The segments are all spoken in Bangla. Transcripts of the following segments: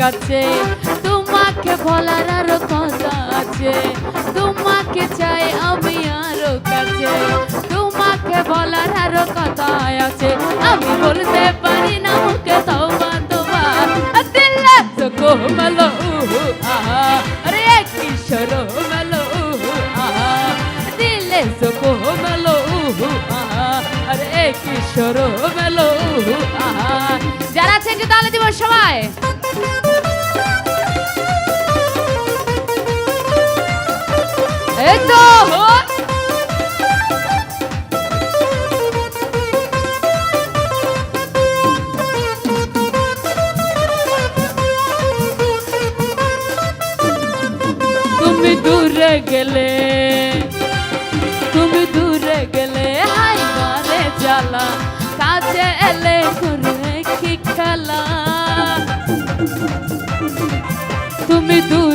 কাছে, তোমাকে বলার আরও কথা আছে। তোমাকে চাই আমি আরও কাছে, তোমাকে বলার আরও কথা আছে। আমি বলতে পারি না মুখে তোমার তোমার আরে কিশোর মেলো আহা দিলে আরে কিশোর মেলো আহা। যারা আছে তাহলে দিব সবাই। তো তুমি দূরে গেলে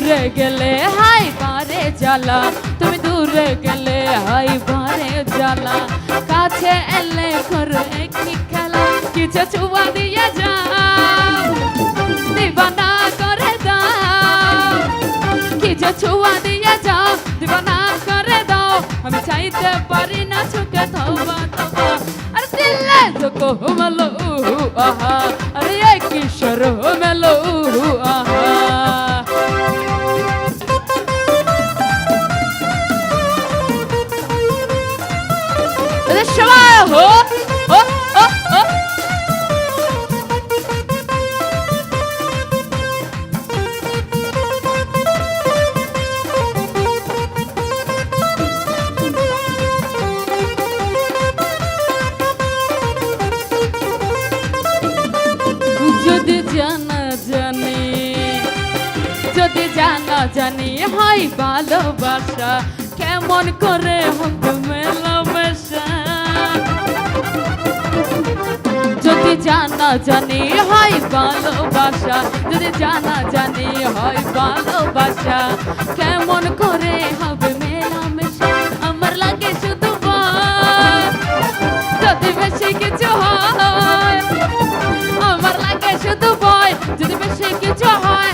দূরে গেলে হাই বারে জ্বালা। তুমি দূরে গেলে হাই বারে জ্বালা। কাছে এলে করে কি খেলা, কিছু ছুয়া দিয়ে যাও। দিবানা করে দাও। কিছু ছুয়া দিয়ে যাও, দিবানা করে দাও। আমি চাইতে পারি না চোখে তোমা তোমা আর দিলে তো কোমলো উহু আহা। যদি জানা জানি যদি জানা ভালোবাসা কেমন করে হবে মেলামেশা জানা জানি হয় ভালোবাসা। যদি জানা জানি হয় ভালোবাসা, কেমন করে হবে মেলামেশা? আমার লাগে শুধু যদি বেশি কিছু হয়, আমার লাগে শুধু ভয়। যদি বেশি কিছু হয়